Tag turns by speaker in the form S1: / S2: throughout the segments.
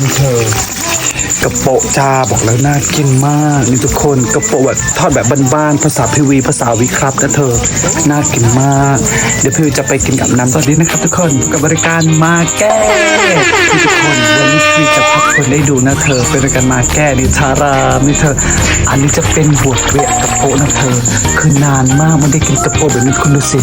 S1: นี่เธอ กระโปะจ้าบอกแล้วน่ากินมากนี่ทุกคนกระโปะแบบทอดแบบบ้านๆภาษาพีวีภาษาวิครับนะเธอน่ากินมาก เดี๋ยวพีวีจะไปกินกับน้ำตอนนี้นะครับ ทุกคนกับบริการมาแก่ทุกคนวันนี้พีวีจะพักคนได้ดูนะเธอเป็นรายการมาแก้ดิทารามนี่เธอ อันนี้จะเป็นบวชเวียกระโปะนะเธอ คือนานมากไม่ได้กินกระโปะแบบนี้คุณดูสิ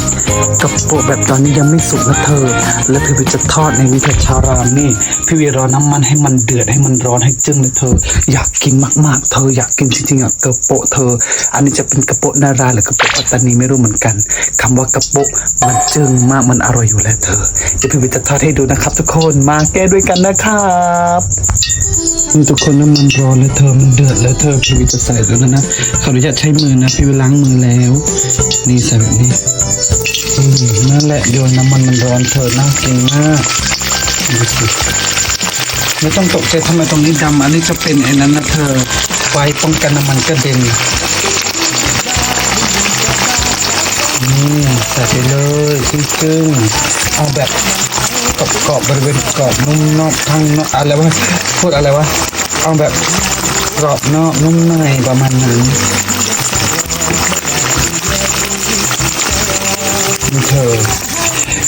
S1: กระโปะแบบตอนนี้ยังไม่สุกนะเธอ แล้วพี่วีจะทอดในนี้เธอชารามนี่พีวีรอน้ำมันให้มันเดือดให้มันร้อนให้จึ้งเลยเธอ อยากกินมาก ๆ เธออยากกินจริงๆอะกระโปะเธอ อันนี้จะเป็นกระโปะนาราหรือกระโปะปัตตานีไม่รู้เหมือนกันคำว่ากระโปะมันจึงมากมันอร่อยอยู่แล้วเธอเดี๋ยวพี่วีจะทอดให้ดูนะครับ ทุกคนมาแก้ด้วยกันนะครับนี่ทุกคนน้ำมันร้อนแล้วเธอมันเดือดแล้วเธอพี่วีจะใส่แล้วนะขออนุญาตใช้มือนะพี่วีล้างมือแล้ว นี่ใส่แบบนี้อืมนั่นแหละโยนน้ำมันมันร้อนเธอน่ากินมากดูสิ ไม่ต้องตกใจทำไมตรงนี้ดำอันนี้จะเป็นไอ้นั้นนะเธอไฟป้องกันน้ำมันกระเด็นนี่ใส่ไปเลยจึ้งๆเอาแบบกรอบๆบริเวณกรอบนุ่มนอกทั้งนอกอะไรวะพูดอะไรวะเอาแบบกรอบนอกนุ่มในประมาณนั้นนี่เธอ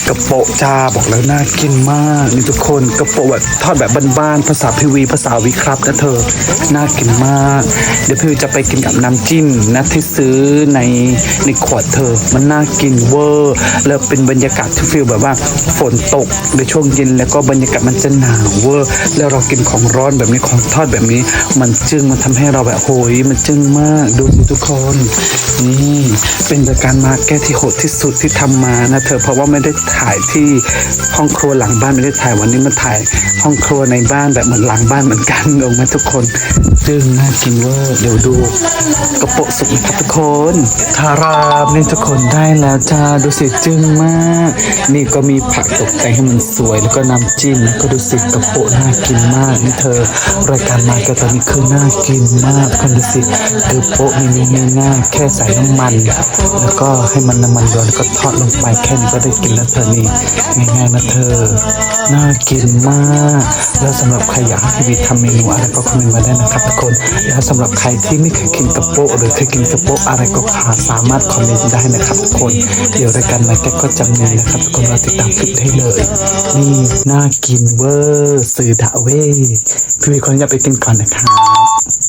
S1: กระโปะจ้าบอกแล้วน่ากินมากนี่ทุกคนกระโปะแบบทอดแบบบ้านๆภาษาพีวีภาษาวิครับนะเธอน่ากินมาก เดี๋ยวพี่วีจะไปกินกับน้ำจิ้มนะที่ซื้อในในขวดเธอ มันน่ากินเวอร์ แล้วเป็นบรรยากาศที่ฟีลแบบว่าฝนตกในช่วงเย็นแล้วก็บรรยากาศมันจะหนาวเวอร์ แล้วเรากินของร้อนแบบนี้ของทอดแบบนี้ มันจึ้งมันทำให้เราแบบโหยมันจึ้งมากดูสิทุกคน นี่เป็นรายการมาแก้ที่โหดที่สุดที่ทำมานะเธอเพราะว่าไม่ได้ถ่ายที่ห้องครัวหลังบ้านไม่ได้ถ่ายวันนี้มาถ่ายห้องครัวในบ้านแบบเหมือนหลังบ้านเหมือนกันงงไหมทุกคนจึงน่ากินเวอร์เดี๋ยวดูกระโปะสุกนะครับทุกคนคารามนี่ทุกคนได้แล้วจ้าดูสิจึ้งมาก นี่ก็มีผักตกแต่งให้มันสวยแล้วก็น้ำจิ้มก็ดูสิกระโปะน่ากินมากนี่เธอ รายการมาแกตอนนี้คือน่ากินมากคนดูสิกระโปะเมนูง่ายแค่ใส่น้ำมัน แล้วก็ให้มันน้ำมันร้อนแล้วก็ทอดลงไปแค่นี้ก็ได้กินแล้วเธอนี่ง่ายๆนะเธอ น่ากินมาก แล้วสำหรับใครอยากให้พี่วิทำเมนูอะไรก็คอมเมนต์มาได้นะครับทุกคน แล้วสำหรับใครที่ไม่เคยกินกระโปะหรือเคยกินกระโปะอะไรก็หาสามารถคอมเมนต์ได้นะครับทุกคน เดี๋ยวรายการมาแกก็จะมีนะครับทุกคนเราติดตามคลิปได้เลย นี่น่ากินเวอร์สื่อดาเว่พี่วิทย์คนจะไปกินก่อนนะครับ